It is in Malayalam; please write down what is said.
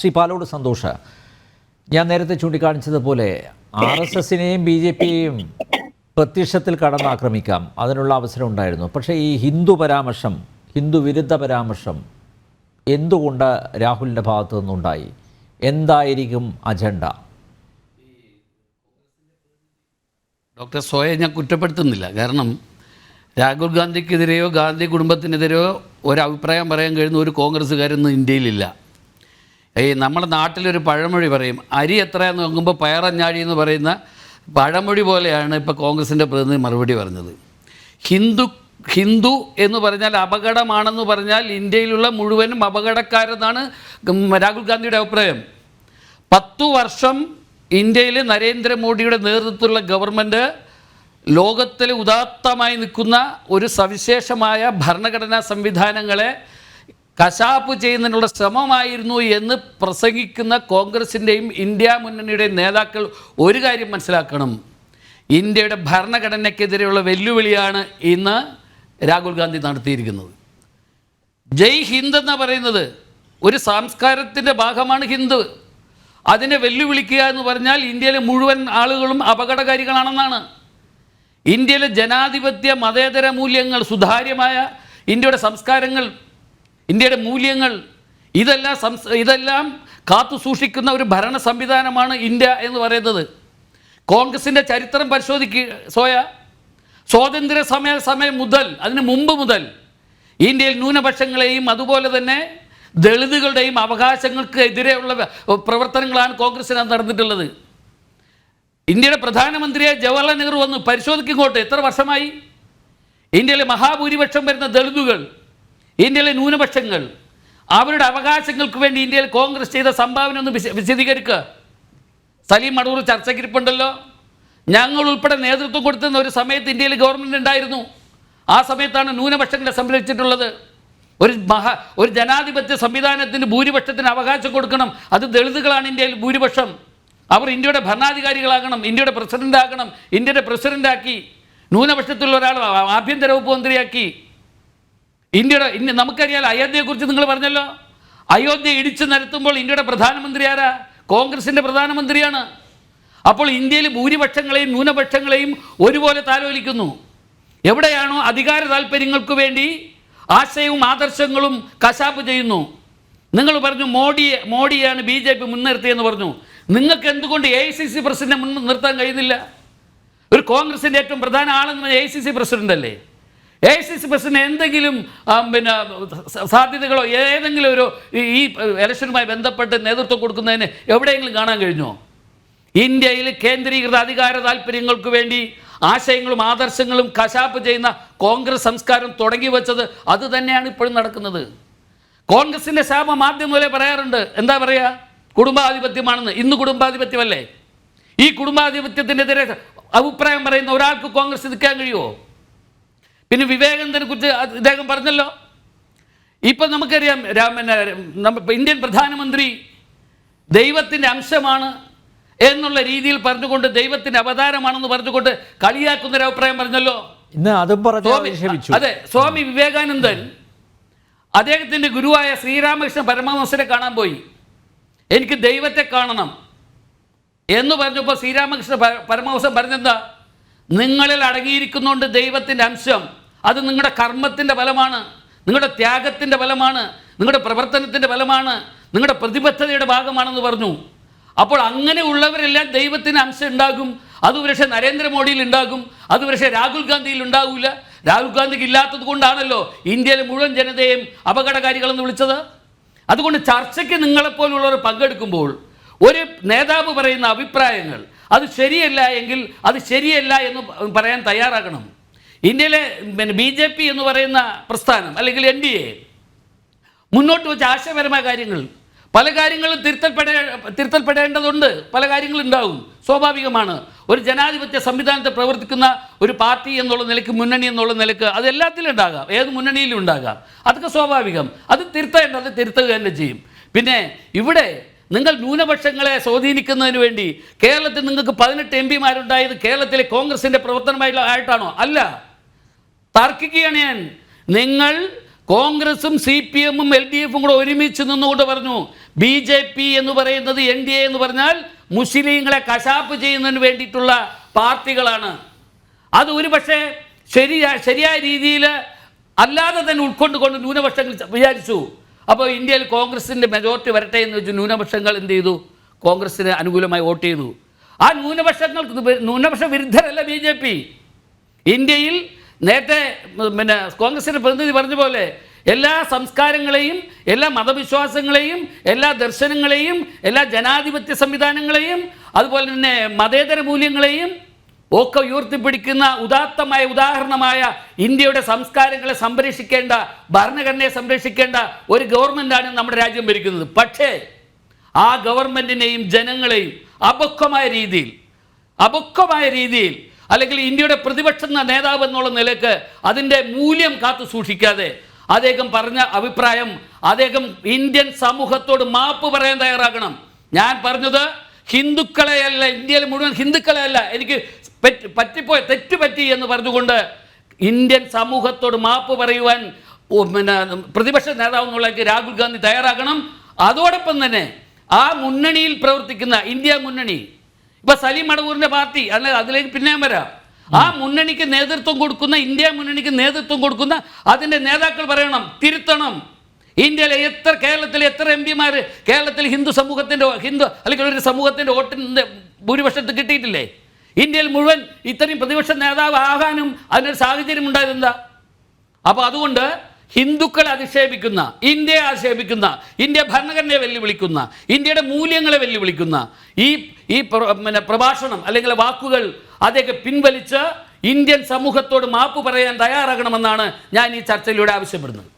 ശ്രീ പാലോട് സന്തോഷ. ഞാൻ നേരത്തെ ചൂണ്ടിക്കാണിച്ചതുപോലെ ആർ എസ് എസിനെയും ബി ജെ പിയെയും പ്രത്യക്ഷത്തിൽ കടന്നാക്രമിക്കാം. അതിനുള്ള അവസരം ഉണ്ടായിരുന്നു. പക്ഷേ ഈ ഹിന്ദു പരാമർശം ഹിന്ദു വിരുദ്ധ പരാമർശം എന്തുകൊണ്ട് രാഹുലിന്റെ ഭാഗത്തു നിന്നുണ്ടായി? എന്തായിരിക്കും അജണ്ട? ഡോക്ടർ സോയെ ഞാൻ കുറ്റപ്പെടുത്തുന്നില്ല. കാരണം രാഹുൽ ഗാന്ധിക്കെതിരെയോ ഗാന്ധി കുടുംബത്തിനെതിരെയോ ഒരു അഭിപ്രായം പറയാൻ കഴിയുന്ന ഒരു കോൺഗ്രസ്സുകാരൊന്നും ഇന്ത്യയിലില്ല. ഈ നമ്മുടെ നാട്ടിലൊരു പഴമൊഴി പറയും. അരി എത്രയാന്ന് നോക്കുമ്പോൾ പയറഞ്ഞാഴി എന്ന് പറയുന്ന പഴമൊഴി പോലെയാണ് ഇപ്പോൾ കോൺഗ്രസിന്റെ പ്രതിനിധി മറുപടി പറഞ്ഞത്. ഹിന്ദു ഹിന്ദു എന്ന് പറഞ്ഞാൽ അപകടമാണെന്ന് പറഞ്ഞാൽ ഇന്ത്യയിലുള്ള മുഴുവനും അപകടക്കാരെന്നാണ് രാഹുൽ ഗാന്ധിയുടെ അഭിപ്രായം. പത്തു വർഷം ഇന്ത്യയിൽ നരേന്ദ്രമോദിയുടെ നേതൃത്വത്തിലുള്ള ഗവൺമെന്റ് ലോകത്തിൽ ഉദാത്തമായി നിൽക്കുന്ന ഒരു സവിശേഷമായ ഭരണഘടനാ സംവിധാനങ്ങളെ കശാപ്പ് ചെയ്യുന്നതിനുള്ള ശ്രമമായിരുന്നു എന്ന് പ്രസംഗിക്കുന്ന കോൺഗ്രസിന്റെയും ഇന്ത്യ മുന്നണിയുടെയും നേതാക്കൾ ഒരു കാര്യം മനസ്സിലാക്കണം. ഇന്ത്യയുടെ ഭരണഘടനയ്ക്കെതിരെയുള്ള വെല്ലുവിളിയാണ് ഇന്ന് രാഹുൽ ഗാന്ധി നടത്തിയിരിക്കുന്നത്. ജയ് ഹിന്ദ് എന്ന് പറയുന്നത്. ഒരു സംസ്കാരത്തിന്റെ ഭാഗമാണ് ഹിന്ദു. അതിനെ വെല്ലുവിളിക്കുക എന്ന് പറഞ്ഞാൽ ഇന്ത്യയിലെ മുഴുവൻ ആളുകളും അപകടകാരികളാണെന്നാണ്. ഇന്ത്യയിലെ ജനാധിപത്യ മതേതര മൂല്യങ്ങൾ സുതാര്യമായ ഇന്ത്യയുടെ സംസ്കാരങ്ങൾ ഇന്ത്യയുടെ മൂല്യങ്ങൾ ഇതെല്ലാം സംസ് ഇതെല്ലാം കാത്തു സൂക്ഷിക്കുന്ന ഒരു ഭരണ സംവിധാനമാണ് ഇന്ത്യ എന്ന് പറയുന്നത്. കോൺഗ്രസിന്റെ ചരിത്രം പരിശോധിക്കുക സോയ സ്വാതന്ത്ര്യ സമയ സമയം മുതൽ അതിന് മുമ്പ് മുതൽ ഇന്ത്യയിൽ ന്യൂനപക്ഷങ്ങളെയും അതുപോലെ തന്നെ ദളിതുകളുടെയും അവകാശങ്ങൾക്ക് എതിരെയുള്ള പ്രവർത്തനങ്ങളാണ് കോൺഗ്രസിന് നടന്നിട്ടുള്ളത്. ഇന്ത്യയുടെ പ്രധാനമന്ത്രിയെ ജവഹർലാൽ നെഹ്റു വന്ന് പരിശോധിക്കിങ്ങോട്ട് എത്ര വർഷമായി? ഇന്ത്യയിലെ മഹാഭൂരിപക്ഷം വരുന്ന ദളിതുകൾ ഇന്ത്യയിലെ ന്യൂനപക്ഷങ്ങൾ അവരുടെ അവകാശങ്ങൾക്ക് വേണ്ടി ഇന്ത്യയിൽ കോൺഗ്രസ് ചെയ്ത സംഭാവന ഒന്ന് വിശ വിശദീകരിക്കുക സലീം മടൂർ ചർച്ചയ്ക്കിരിപ്പുണ്ടല്ലോ. ഞങ്ങൾ ഉൾപ്പെടെ നേതൃത്വം കൊടുത്തുന്ന ഒരു സമയത്ത് ഇന്ത്യയിൽ ഗവൺമെന്റ് ഉണ്ടായിരുന്നു. ആ സമയത്താണ് ന്യൂനപക്ഷങ്ങളെ സംരക്ഷിച്ചിട്ടുള്ളത്. ഒരു മഹാ ഒരു ജനാധിപത്യ സംവിധാനത്തിന് ഭൂരിപക്ഷത്തിന് അവകാശം കൊടുക്കണം. അത് ദളിതുകളാണ് ഇന്ത്യയിൽ ഭൂരിപക്ഷം. അവർ ഇന്ത്യയുടെ ഭരണാധികാരികളാകണം ഇന്ത്യയുടെ പ്രസിഡന്റ് ആകണം ഇന്ത്യയുടെ പ്രസിഡന്റാക്കി ന്യൂനപക്ഷത്തിലുള്ള ഒരാൾ ആഭ്യന്തര വകുപ്പ് മന്ത്രിയാക്കി. ഇന്ത്യയുടെ ഇനി നമുക്കറിയാലോ അയോധ്യയെക്കുറിച്ച് നിങ്ങൾ പറഞ്ഞല്ലോ. അയോധ്യ ഇടിച്ച് നിരത്തുമ്പോൾ ഇന്ത്യയുടെ പ്രധാനമന്ത്രി ആരാ? കോൺഗ്രസിന്റെ പ്രധാനമന്ത്രിയാണ്. അപ്പോൾ ഇന്ത്യയിൽ ഭൂരിപക്ഷങ്ങളെയും ന്യൂനപക്ഷങ്ങളെയും ഒരുപോലെ താലോലിക്കുന്നു. എവിടെയാണോ അധികാര താല്പര്യങ്ങൾക്ക് വേണ്ടി ആശയവും ആദർശങ്ങളും കശാപ്പ് ചെയ്യുന്നു. നിങ്ങൾ പറഞ്ഞു മോഡിയെ മോഡിയാണ് ബി ജെ പി മുൻനിർത്തിയെന്ന് പറഞ്ഞു. നിങ്ങൾക്ക് എന്തുകൊണ്ട് എ ഐ സി സി പ്രസിഡന്റിനെ മുൻ നിർത്താൻ കഴിയുന്നില്ല? ഒരു കോൺഗ്രസിന്റെ ഏറ്റവും പ്രധാന ആളെന്ന് പറഞ്ഞാൽ A I C C president അല്ലേ? എ സി സി പ്രസിഡന്റ് എന്തെങ്കിലും പിന്നെ സാധ്യതകളോ ഏതെങ്കിലും ഒരു ഈ- ഈ ഇലക്ഷനുമായി ബന്ധപ്പെട്ട് നേതൃത്വം കൊടുക്കുന്നതിന് എവിടെയെങ്കിലും കാണാൻ കഴിഞ്ഞോ? ഇന്ത്യയിൽ കേന്ദ്രീകൃത അധികാര താല്പര്യങ്ങൾക്ക് വേണ്ടി ആശയങ്ങളും ആദർശങ്ങളും കശാപ്പ് ചെയ്യുന്ന കോൺഗ്രസ് സംസ്കാരം തുടങ്ങി വെച്ചത് അത് തന്നെയാണ് ഇപ്പോഴും നടക്കുന്നത്. കോൺഗ്രസിന്റെ ശാപം ആദ്യം മുതലേ പറയാറുണ്ട്. എന്താ പറയുക കുടുംബാധിപത്യമാണെന്ന്. ഇന്ന് കുടുംബാധിപത്യമല്ലേ? ഈ കുടുംബാധിപത്യത്തിനെതിരെ അഭിപ്രായം പറയുന്ന ഒരാൾക്ക് കോൺഗ്രസ് നിൽക്കാൻ കഴിയുമോ? പിന്നെ വിവേകാനന്ദനെ കുറിച്ച് ഇദ്ദേഹം പറഞ്ഞല്ലോ. ഇപ്പം നമുക്കറിയാം രാമൻ ഇന്ത്യൻ പ്രധാനമന്ത്രി ദൈവത്തിന്റെ അംശമാണ് എന്നുള്ള രീതിയിൽ പറഞ്ഞുകൊണ്ട് ദൈവത്തിന്റെ അവതാരമാണെന്ന് പറഞ്ഞുകൊണ്ട് കളിയാക്കുന്ന ഒരു അഭിപ്രായം പറഞ്ഞല്ലോ. ഇന്ന് അതും പറഞ്ഞ് അതെ സ്വാമി വിവേകാനന്ദൻ അദ്ദേഹത്തിന്റെ ഗുരുവായ ശ്രീരാമകൃഷ്ണ പരമഹംസനെ കാണാൻ പോയി. എനിക്ക് ദൈവത്തെ കാണണം എന്ന് പറഞ്ഞപ്പോൾ ശ്രീരാമകൃഷ്ണ പരമഹംസം പറഞ്ഞെന്താ? നിങ്ങളിൽ അടങ്ങിയിരിക്കുന്നുണ്ട് ദൈവത്തിന്റെ അംശം. അത് നിങ്ങളുടെ കർമ്മത്തിന്റെ ഫലമാണ്. നിങ്ങളുടെ ത്യാഗത്തിന്റെ ഫലമാണ്. നിങ്ങളുടെ പ്രവർത്തനത്തിന്റെ ഫലമാണ്. നിങ്ങളുടെ പ്രതിബദ്ധതയുടെ ഭാഗമാണെന്ന് പറഞ്ഞു. അപ്പോൾ അങ്ങനെ അങ്ങനെയുള്ളവരെല്ലാം ദൈവത്തിന് അംശം ഉണ്ടാകും. അത് പക്ഷേ നരേന്ദ്രമോദിയിൽ ഉണ്ടാകും. അത് പക്ഷേ രാഹുൽ ഗാന്ധിയിൽ ഉണ്ടാകില്ല രാഹുൽ ഗാന്ധിക്ക് ഇല്ലാത്തത് കൊണ്ടാണല്ലോ ഇന്ത്യയിലെ മുഴുവൻ ജനതയും അപകടകാരികളെന്ന് വിളിച്ചത്. അതുകൊണ്ട് ചർച്ചയ്ക്ക് നിങ്ങളെപ്പോലുള്ളവർ പങ്കെടുക്കുമ്പോൾ ഒരു നേതാവ് പറയുന്ന അഭിപ്രായങ്ങൾ അത് ശരിയല്ല എങ്കിൽ അത് ശരിയല്ല എന്ന് പറയാൻ തയ്യാറാകണം. ഇന്ത്യയിലെ പിന്നെ ബി ജെ പി എന്ന് പറയുന്ന പ്രസ്ഥാനം അല്ലെങ്കിൽ എൻ ഡി എ മുന്നോട്ട് വെച്ച ആശയപരമായ കാര്യങ്ങൾ പല കാര്യങ്ങളും തിരുത്തൽപ്പെടേ തിരുത്തൽപ്പെടേണ്ടതുണ്ട്. പല കാര്യങ്ങളുണ്ടാവും സ്വാഭാവികമാണ്. ഒരു ജനാധിപത്യ സംവിധാനത്തെ പ്രവർത്തിക്കുന്ന ഒരു പാർട്ടി എന്നുള്ള നിലയ്ക്ക് മുന്നണി എന്നുള്ള നിലയ്ക്ക് അത് എല്ലാത്തിലും ഉണ്ടാകാം. ഏത് മുന്നണിയിലും ഉണ്ടാകാം. അതൊക്കെ സ്വാഭാവികം. അത് തിരുത്തേണ്ടത് തിരുത്തുക തന്നെ ചെയ്യും. പിന്നെ ഇവിടെ നിങ്ങൾ ന്യൂനപക്ഷങ്ങളെ സ്വാധീനിക്കുന്നതിന് വേണ്ടി കേരളത്തിൽ നിങ്ങൾക്ക് പതിനെട്ട് എം പിമാരുണ്ടായത് കേരളത്തിലെ കോൺഗ്രസിന്റെ പ്രവർത്തനമായിട്ടുള്ള ആയിട്ടാണോ? അല്ല. തർക്കിക്കുകയാണ് ഞാൻ. നിങ്ങൾ കോൺഗ്രസും സി പി എമ്മും എൽ ഡി എഫും കൂടെ ഒരുമിച്ച് നിന്നുകൊണ്ട് പറഞ്ഞു ബി ജെ പി എന്ന് പറയുന്നത് എൻ ഡി എ എന്ന് പറഞ്ഞാൽ മുസ്ലിങ്ങളെ കശാപ്പ് ചെയ്യുന്നതിന് വേണ്ടിയിട്ടുള്ള പാർട്ടികളാണ്. അത് ഒരു പക്ഷേ ശരിയാ ശരിയായ രീതിയിൽ അല്ലാതെ തന്നെ ഉൾക്കൊണ്ടുകൊണ്ട് ന്യൂനപക്ഷങ്ങൾ വിചാരിച്ചു. അപ്പോൾ ഇന്ത്യയിൽ കോൺഗ്രസിന്റെ മെജോറിറ്റി വരട്ടെ എന്ന് വെച്ച് ന്യൂനപക്ഷങ്ങൾ എന്ത് ചെയ്തു? കോൺഗ്രസിന് അനുകൂലമായി വോട്ട് ചെയ്തു. ആ ന്യൂനപക്ഷങ്ങൾക്ക് ന്യൂനപക്ഷ വിരുദ്ധരല്ല ബി ജെ പി ഇന്ത്യയിൽ നേരത്തെ പിന്നെ കോൺഗ്രസിന്റെ പ്രതിനിധി പറഞ്ഞ പോലെ എല്ലാ സംസ്കാരങ്ങളെയും എല്ലാ മതവിശ്വാസങ്ങളെയും എല്ലാ ദർശനങ്ങളെയും എല്ലാ ജനാധിപത്യ സംവിധാനങ്ങളെയും അതുപോലെ തന്നെ മതേതര മൂല്യങ്ങളെയും ഒക്കെ ഉയർത്തിപ്പിടിക്കുന്ന ഉദാത്തമായ ഉദാഹരണമായ ഇന്ത്യയുടെ സംസ്കാരങ്ങളെ സംരക്ഷിക്കേണ്ട ഭരണഘടനയെ സംരക്ഷിക്കേണ്ട ഒരു ഗവൺമെന്റാണ് നമ്മുടെ രാജ്യം ഭരിക്കുന്നത്. പക്ഷേ ആ ഗവൺമെന്റിനെയും ജനങ്ങളെയും അപക്വമായ രീതിയിൽ അപക്വമായ രീതിയിൽ അല്ലെങ്കിൽ ഇന്ത്യയുടെ പ്രതിപക്ഷ നേതാവ് എന്നുള്ള നിലയ്ക്ക് അതിന്റെ മൂല്യം കാത്തു സൂക്ഷിക്കാതെ അദ്ദേഹം പറഞ്ഞ അഭിപ്രായം അദ്ദേഹം ഇന്ത്യൻ സമൂഹത്തോട് മാപ്പ് പറയാൻ തയ്യാറാകണം. ഞാൻ പറഞ്ഞത് ഹിന്ദുക്കളെയല്ല ഇന്ത്യയിൽ മുഴുവൻ ഹിന്ദുക്കളെയല്ല. എനിക്ക് പറ്റി പറ്റിപ്പോയി തെറ്റുപറ്റി എന്ന് പറഞ്ഞുകൊണ്ട് ഇന്ത്യൻ സമൂഹത്തോട് മാപ്പ് പറയുവാൻ പിന്നെ പ്രതിപക്ഷ നേതാവ് എന്നുള്ളതിലേക്ക് രാഹുൽ ഗാന്ധി തയ്യാറാകണം. അതോടൊപ്പം തന്നെ ആ മുന്നണിയിൽ പ്രവർത്തിക്കുന്ന ഇന്ത്യ മുന്നണി ഇപ്പൊ സലീം അടവൂറിന്റെ പാർട്ടി അല്ല അതിലേക്ക് പിന്നെയും വരാം. ആ മുന്നണിക്ക് നേതൃത്വം കൊടുക്കുന്ന ഇന്ത്യ മുന്നണിക്ക് നേതൃത്വം കൊടുക്കുന്ന അതിന്റെ നേതാക്കൾ പറയണം തിരുത്തണം. ഇന്ത്യയിലെ എത്ര കേരളത്തിലെ എത്ര എം പിമാർ കേരളത്തിൽ ഹിന്ദു സമൂഹത്തിന്റെ ഹിന്ദു അല്ലെങ്കിൽ ഒരു സമൂഹത്തിന്റെ വോട്ടിന്റെ ഭൂരിപക്ഷത്ത് കിട്ടിയിട്ടില്ലേ? ഇന്ത്യയിൽ മുഴുവൻ ഇത്രയും പ്രതിപക്ഷ നേതാവ് ആകാനും അതിനൊരു സാഹചര്യം ഉണ്ടായിരുന്ന അപ്പോൾ അതുകൊണ്ട് ഹിന്ദുക്കളെ അധിക്ഷേപിക്കുന്ന ഇന്ത്യയെ ആക്ഷേപിക്കുന്ന ഇന്ത്യ ഭരണഘടനയെ വെല്ലുവിളിക്കുന്ന ഇന്ത്യയുടെ മൂല്യങ്ങളെ വെല്ലുവിളിക്കുന്ന ഈ ഈ പിന്നെ പ്രഭാഷണം അല്ലെങ്കിൽ വാക്കുകൾ അതൊക്കെ പിൻവലിച്ച് ഇന്ത്യൻ സമൂഹത്തോട് മാപ്പ് പറയാൻ തയ്യാറാകണമെന്നാണ് ഞാൻ ഈ ചർച്ചയിലൂടെ ആവശ്യപ്പെടുന്നത്.